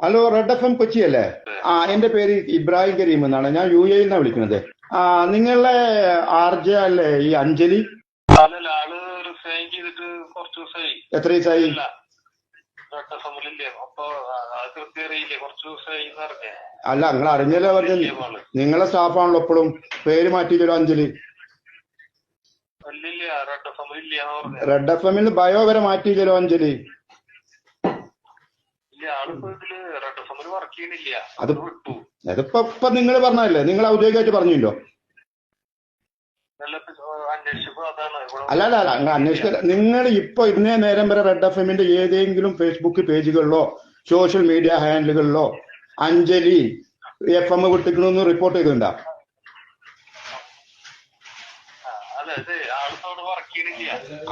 Hello red F M Kochi അല്ലേ ആ എന്റെ പേര് ഇബ്രാഹിം കരീം എന്നാണ്. ഞാൻ യു എയിൽ നിന്നാണ് വിളിക്കുന്നത്. ആ നിങ്ങളെ ആർ ജെ അല്ലേ ഈ അഞ്ജലി? എത്ര ദിവസമായി അല്ല നിങ്ങൾ അറിഞ്ഞല്ലോ പറഞ്ഞ നിങ്ങളെ സ്റ്റാഫാണല്ലോ എപ്പോഴും പേര് മാറ്റിയില്ലല്ലോ അഞ്ജലി? റെഡ് എഫ് എമ്മിൽ ബയോ വരെ മാറ്റിയില്ലല്ലോ അഞ്ജലി ഇല്ല ആളിപ്പോ ഇതിൽ റട്ടസമിൽ വർക്ക് ചെയ്യണില്ല അത് അത് വിട്ടു അതിപ്പോ ഇപ്പൊ നിങ്ങൾ പറഞ്ഞല്ലേ നിങ്ങൾ ഔദ്യോഗികമായിട്ട് പറഞ്ഞില്ലോ. അല്ല അല്ല അല്ല നിങ്ങൾ നിങ്ങൾ ഇപ്പൊ ഇന്നേ നേരം വരെ റെഡ് എഫ് എമ്മിന്റെ ഏതെങ്കിലും ഫേസ്ബുക്ക് പേജുകളിലോ സോഷ്യൽ മീഡിയ ഹാൻഡിലുകളിലോ അഞ്ജലി എഫ് എം വിട്ടിക്കണമെന്ന് റിപ്പോർട്ട് ചെയ്തിട്ടുണ്ടോ?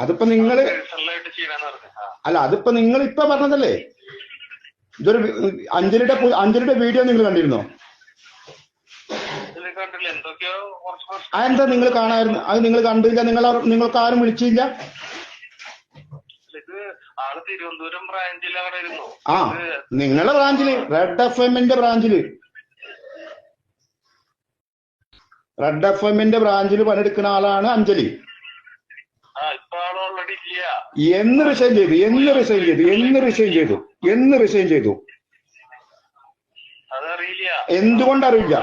അതിപ്പോ നിങ്ങൾ അല്ല അതിപ്പോ നിങ്ങൾ ഇപ്പൊ പറഞ്ഞതല്ലേ? ഇതൊരു അഞ്ജലിയുടെ അഞ്ജലിയുടെ വീഡിയോ നിങ്ങൾ കണ്ടിരുന്നോ? അതെന്താ നിങ്ങൾ കാണായിരുന്നു? അത് നിങ്ങൾ കണ്ടില്ല. നിങ്ങൾ നിങ്ങൾക്ക് ആരും വിളിച്ചില്ല? ഇത് ആൾ തിരുവനന്തപുരം ബ്രാഞ്ചിൽ അവിടെ ഇരുന്നു. ആ നിങ്ങളുടെ ബ്രാഞ്ചിൽ. റെഡ് എഫ് എമ്മിന്റെ ബ്രാഞ്ചിൽ. റെഡ് എഫ് എമ്മിന്റെ ബ്രാഞ്ചിൽ പണിയെടുക്കുന്ന ആളാണ് അഞ്ജലി ആ ഇപ്പൊ ആൾ ഓൾറെഡി ഇല്ല എന്ന് റിസൈൻ ചെയ്തു എന്ന് റിസൈൻ ചെയ്തു എന്ന് റിസൈൻ ചെയ്തു എന്ന് റിസൈൻ ചെയ്തു. എന്തുകൊണ്ട് അറിയില്ല?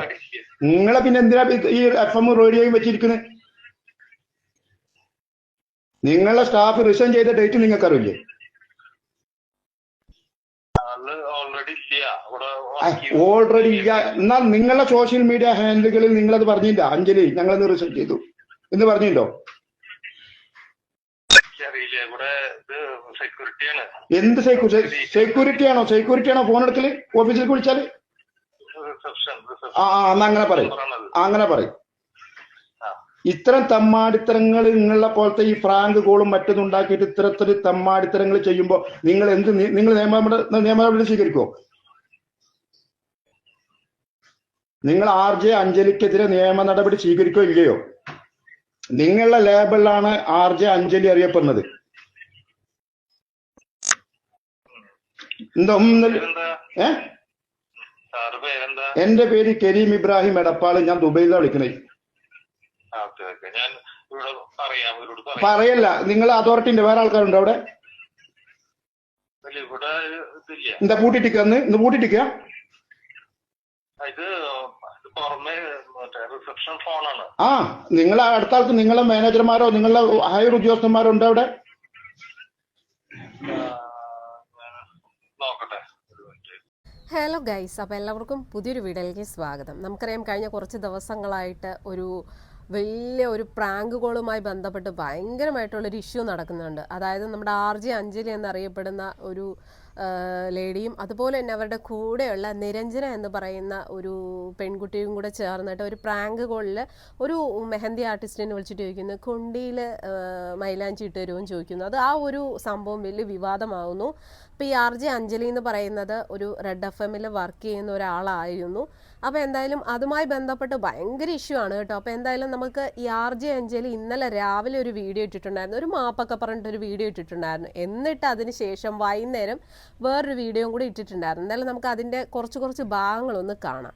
നിങ്ങളെ പിന്നെ എന്തിനാ ഈ എഫ് എം റേഡിയോയും വെച്ചിരിക്കുന്നത് നിങ്ങളെ സ്റ്റാഫ് റിസൈൻ ചെയ്ത ഡേറ്റ് നിങ്ങൾക്ക് അറിയില്ലേ ഓൾറെഡി ഇല്ല. എന്നാൽ നിങ്ങളുടെ സോഷ്യൽ മീഡിയ ഹാൻഡിലുകളിൽ നിങ്ങളത് പറഞ്ഞില്ല. അഞ്ജലി ഞങ്ങളത് റിസൈൻ ചെയ്തു. എന്ന് പറഞ്ഞിട്ടോ ഇവിടെ ഇത് സെക്യൂരിറ്റിയാണ് എന്ത് സെക്യൂരിറ്റി ആണോ? സെക്യൂരിറ്റി ആണോ ഫോൺ എടുക്കൽ? ഓഫീസിലേക്ക് വിളിച്ചാൽ? ആ ആ എന്നാ അങ്ങനെ പറയും. അങ്ങനെ പറയും. ഇത്തരം തമ്മാടിത്തരങ്ങൾ നിങ്ങളെ പോലത്തെ ഈ ഫ്രാങ്ക് കോളും മറ്റതും ഉണ്ടാക്കിയിട്ട് ഇത്തരത്തിൽ തമ്മാടിത്തരങ്ങൾ ചെയ്യുമ്പോൾ നിങ്ങൾ എന്ത് നിങ്ങൾ നിയമ നിയമ നടപടി സ്വീകരിക്കുമോ നിങ്ങൾ ആർ ജെ അഞ്ജലിക്കെതിരെ നിയമ നടപടി സ്വീകരിക്കോ ഇല്ലയോ? നിങ്ങളുടെ ലേബിളിലാണ് ആർ ജെ അഞ്ജലി അറിയപ്പെടുന്നത്. എന്താ ഏ? എന്റെ പേര് കരീം ഇബ്രാഹിം എടപ്പാൾ. ഞാൻ ദുബൈയിലാണ് വിളിക്കുന്നത് പറയല്ല നിങ്ങൾ അതോറിറ്റിന്റെ വേറെ ആൾക്കാരുണ്ടോ അവിടെ? എന്താ പൂട്ടിട്ടിക്ക അന്ന്? ഇന്ന് പൂട്ടിട്ടിക്ക ഇത് പുറമെ ആ നിങ്ങൾ അടുത്ത ആൾക്ക് നിങ്ങളെ മാനേജർമാരോ നിങ്ങളുടെ ഹയർ ഉദ്യോഗസ്ഥന്മാരോ ഉണ്ടോ അവിടെ? ഹലോ ഗൈസ് അപ്പോൾ എല്ലാവർക്കും പുതിയൊരു വീഡിയോയിലേക്ക് സ്വാഗതം. നമുക്കറിയാം കഴിഞ്ഞ കുറച്ച് ദിവസങ്ങളായിട്ട് ഒരു വലിയ ഒരു പ്രാങ്ക് കോളുമായി ബന്ധപ്പെട്ട് ഭയങ്കരമായിട്ടുള്ളൊരു ഇഷ്യൂ നടക്കുന്നുണ്ട്. അതായത് നമ്മുടെ ആർ ജെ അഞ്ജലി എന്നറിയപ്പെടുന്ന ഒരു ലേഡിയും അതുപോലെ തന്നെ അവരുടെ കൂടെയുള്ള നിരഞ്ജന എന്ന് പറയുന്ന ഒരു പെൺകുട്ടിയും കൂടെ ചേർന്നിട്ട് ഒരു പ്രാങ്ക് കോളിൽ ഒരു മെഹന്തി ആർട്ടിസ്റ്റിനെ വിളിച്ചിട്ട് ചോദിക്കുന്നു കൊണ്ടിയിൽ മൈലാഞ്ചി ഇട്ട് തരുമെന്ന് ചോദിക്കുന്നു. അത് ആ ഒരു സംഭവം വലിയ വിവാദമാവുന്നു. അപ്പോൾ ഈ ആർ ജെ അഞ്ജലി എന്ന് പറയുന്നത് ഒരു റെഡ് എഫ് എമ്മിൽ വർക്ക് ചെയ്യുന്ന ഒരാളായിരുന്നു. അപ്പോൾ എന്തായാലും അതുമായി ബന്ധപ്പെട്ട് ഭയങ്കര ഇഷ്യൂ ആണ് കേട്ടോ. അപ്പോൾ എന്തായാലും നമുക്ക് ഈ ആർ ജെ അഞ്ജലി ഇന്നലെ രാവിലെ ഒരു വീഡിയോ ഇട്ടിട്ടുണ്ടായിരുന്നു. ഒരു മാപ്പൊക്കെ പറഞ്ഞിട്ട് ഒരു വീഡിയോ ഇട്ടിട്ടുണ്ടായിരുന്നു. എന്നിട്ട് അതിന് ശേഷം വൈകുന്നേരം വേറൊരു വീഡിയോയും കൂടി ഇട്ടിട്ടുണ്ടായിരുന്നു. എന്തായാലും നമുക്ക് അതിന്റെ കുറച്ച് കുറച്ച് ഭാഗങ്ങളൊന്ന് കാണാം.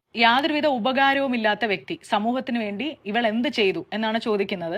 യാതൊരുവിധ ഉപകാരവും ഇല്ലാത്ത വ്യക്തി സമൂഹത്തിന് വേണ്ടി ഇവൾ എന്ത് ചെയ്തു എന്നാണ് ചോദിക്കുന്നത്.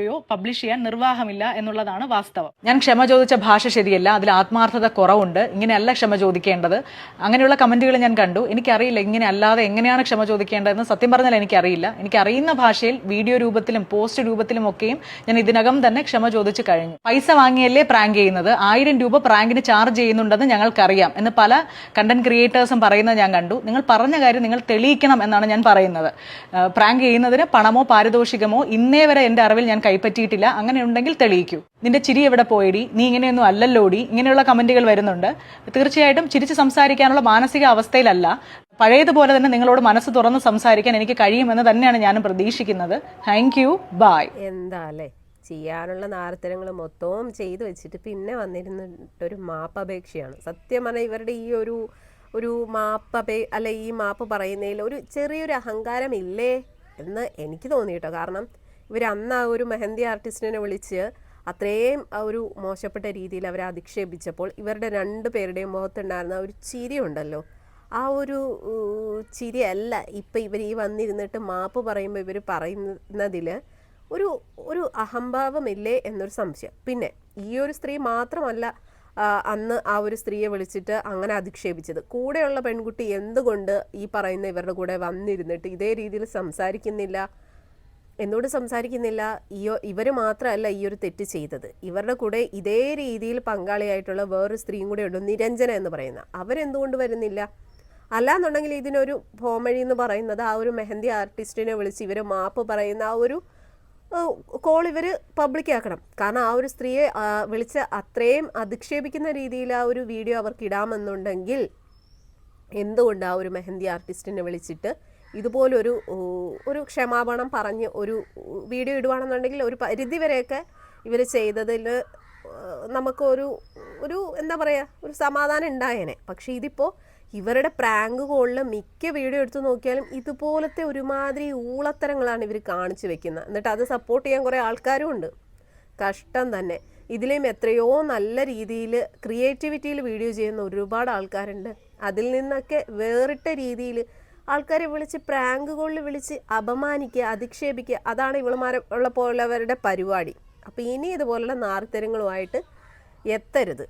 ഓഡിയോയോ പബ്ലിഷ് ചെയ്യാൻ നിർവാഹമില്ല എന്നുള്ളതാണ് വാസ്തവം. ഞാൻ ക്ഷമ ചോദിച്ച ഭാഷ ശരിയല്ല അതിൽ ആത്മാർത്ഥത കുറവുണ്ട്. ഇങ്ങനെയല്ല ക്ഷമ ചോദിക്കേണ്ടത്. അങ്ങനെയുള്ള കമന്റുകൾ ഞാൻ കണ്ടു. എനിക്കറിയില്ല ഇങ്ങനെ അല്ലാതെ എങ്ങനെയാണ് ക്ഷമ ചോദിക്കേണ്ടതെന്ന്. സത്യം പറഞ്ഞാൽ എനിക്കറിയില്ല. എനിക്കറിയുന്ന ഭാഷയിൽ വീഡിയോ രൂപത്തിലും പോസ്റ്റ് രൂപത്തിലും ഒക്കെയും ഞാൻ ഇതിനകം തന്നെ ക്ഷമ ചോദിച്ചു കഴിഞ്ഞു. പൈസ വാങ്ങിയല്ലേ പ്രാങ്ക് ചെയ്യുന്നത്? ആയിരം രൂപ പ്രാങ്കിന് ചാർജ് ചെയ്യുന്നുണ്ടെന്ന് ഞങ്ങൾക്കറിയാം എന്ന് പല കണ്ടന്റ് ക്രിയേറ്റേഴ്സും പറയുന്നത് ഞാൻ കണ്ടു. നിങ്ങൾ പറഞ്ഞ കാര്യം നിങ്ങൾ തെളിയിക്കണം എന്നാണ് ഞാൻ പറയുന്നത്. പ്രാങ്ക് ചെയ്യുന്നതിന് പണമോ പാരിതോഷികമോ ഇന്നേ വരെ എന്റെ അറിവിൽ ഞാൻ കൈപ്പറ്റിയിട്ടില്ല. അങ്ങനെ ഉണ്ടെങ്കിൽ തെളിയിക്കൂ. നിന്റെ ചിരി എവിടെ പോയിടി? നീ ഇങ്ങനെയൊന്നും അല്ലല്ലോടി. ഇങ്ങനെയുള്ള കമന്റുകൾ വരുന്നുണ്ട്. തീർച്ചയായിട്ടും ചിരിച്ച് സംസാരിക്കാനുള്ള മാനസിക അവസ്ഥയിലല്ല. പഴയതുപോലെ തന്നെ നിങ്ങളോട് മനസ്സ് തുറന്ന് സംസാരിക്കാൻ എനിക്ക് കഴിയുമെന്ന് തന്നെയാണ് ഞാനും പ്രതീക്ഷിക്കുന്നത്. താങ്ക് യു ബൈ എന്താ അല്ലേ ചെയ്യാനുള്ള നാരത്തരങ്ങൾ മൊത്തവും ചെയ്തു വെച്ചിട്ട് പിന്നെ വന്നിരുന്നിട്ടൊരു മാപ്പപേക്ഷയാണ്. സത്യം പറഞ്ഞാൽ ഇവരുടെ ഈ ഒരു ഒരു മാപ്പപേ അല്ല ഈ മാപ്പ് പറയുന്നതിൽ ഒരു ചെറിയൊരു അഹങ്കാരം ഇല്ലേ എന്ന് എനിക്ക് തോന്നി കേട്ടോ കാരണം ഇവർ അന്ന് ആ ഒരു മെഹന്തി ആർട്ടിസ്റ്റിനെ വിളിച്ച് അത്രയും ആ ഒരു മോശപ്പെട്ട രീതിയിൽ അവരെ അധിക്ഷേപിച്ചപ്പോൾ ഇവരുടെ രണ്ട് പേരുടെയും മുഖത്തുണ്ടായിരുന്ന ഒരു ചിരി ഉണ്ടല്ലോ. ആ ഒരു ചിരി ചിരിയല്ല. ഇപ്പം ഇവർ ഈ വന്നിരുന്നിട്ട് മാപ്പ് പറയുമ്പോൾ ഇവർ പറയുന്നതിൽ ഒരു ഒരു അഹംഭാവമില്ലേ എന്നൊരു സംശയം. പിന്നെ ഈ ഒരു സ്ത്രീ മാത്രമല്ല അന്ന് ആ ഒരു സ്ത്രീയെ വിളിച്ചിട്ട് അങ്ങനെ അധിക്ഷേപിച്ചത്. കൂടെയുള്ള പെൺകുട്ടി എന്തുകൊണ്ട് ഈ പറയുന്ന ഇവരുടെ കൂടെ വന്നിരുന്നിട്ട് ഇതേ രീതിയിൽ സംസാരിക്കുന്നില്ല? എന്നോട് സംസാരിക്കുന്നില്ല. ഈ ഇവർ മാത്രമല്ല ഈ ഒരു തെറ്റ് ചെയ്തത്. ഇവരുടെ കൂടെ ഇതേ രീതിയിൽ പങ്കാളിയായിട്ടുള്ള വേറൊരു സ്ത്രീയും കൂടെ ഉണ്ട്? നിരഞ്ജന എന്ന് പറയുന്ന. അവരെന്തുകൊണ്ട് വരുന്നില്ല? അല്ലാന്നുണ്ടെങ്കിൽ ഇതിനൊരു പോമഴി എന്ന് പറയുന്നത് ആ ഒരു മെഹന്തി ആർട്ടിസ്റ്റിനെ വിളിച്ച് ഇവർ മാപ്പ് പറയുന്ന ആ ഒരു കോൾ ഇവർ പബ്ലിക്കാക്കണം കാരണം ആ ഒരു സ്ത്രീയെ വിളിച്ച് അത്രയും അധിക്ഷേപിക്കുന്ന രീതിയിൽ ആ ഒരു വീഡിയോ അവർക്ക് ഇടാമെന്നുണ്ടെങ്കിൽ എന്തുകൊണ്ട് ആ ഒരു മെഹന്തി ആർട്ടിസ്റ്റിനെ വിളിച്ചിട്ട് ഇതുപോലൊരു ഒരു ക്ഷമാപണം പറഞ്ഞ് ഒരു വീഡിയോ ഇടുവാണെന്നുണ്ടെങ്കിൽ ഒരു പരിധി വരെയൊക്കെ ഇവർ ചെയ്തതിൽ നമുക്കൊരു ഒരു എന്താ പറയുക ഒരു സമാധാനം ഉണ്ടായേനെ. പക്ഷേ ഇതിപ്പോൾ ഇവരുടെ പ്രാങ്ക് കോളിൽ മിക്ക വീഡിയോ എടുത്ത് നോക്കിയാലും ഇതുപോലത്തെ ഒരുമാതിരി ഊളത്തരങ്ങളാണ് ഇവർ കാണിച്ചു വെക്കുന്നത് എന്നിട്ട് അത് സപ്പോർട്ട് ചെയ്യാൻ കുറേ ആൾക്കാരും ഉണ്ട്. കഷ്ടം തന്നെ. ഇതിലേയും എത്രയോ നല്ല രീതിയിൽ ക്രിയേറ്റിവിറ്റിയിൽ വീഡിയോ ചെയ്യുന്ന ഒരുപാട് ആൾക്കാരുണ്ട്. അതിൽ നിന്നൊക്കെ വേറിട്ട രീതിയിൽ ആൾക്കാരെ വിളിച്ച് പ്രാങ്ക് കോളിൽ വിളിച്ച് അപമാനിക്കുക അധിക്ഷേപിക്കുക അതാണ് ഇവളുമാരെ ഉള്ള പോലുള്ളവരുടെ പരിപാടി. അപ്പോൾ ഇനി ഇതുപോലുള്ള നാർത്തരങ്ങളുമായിട്ട് എത്തരുത്.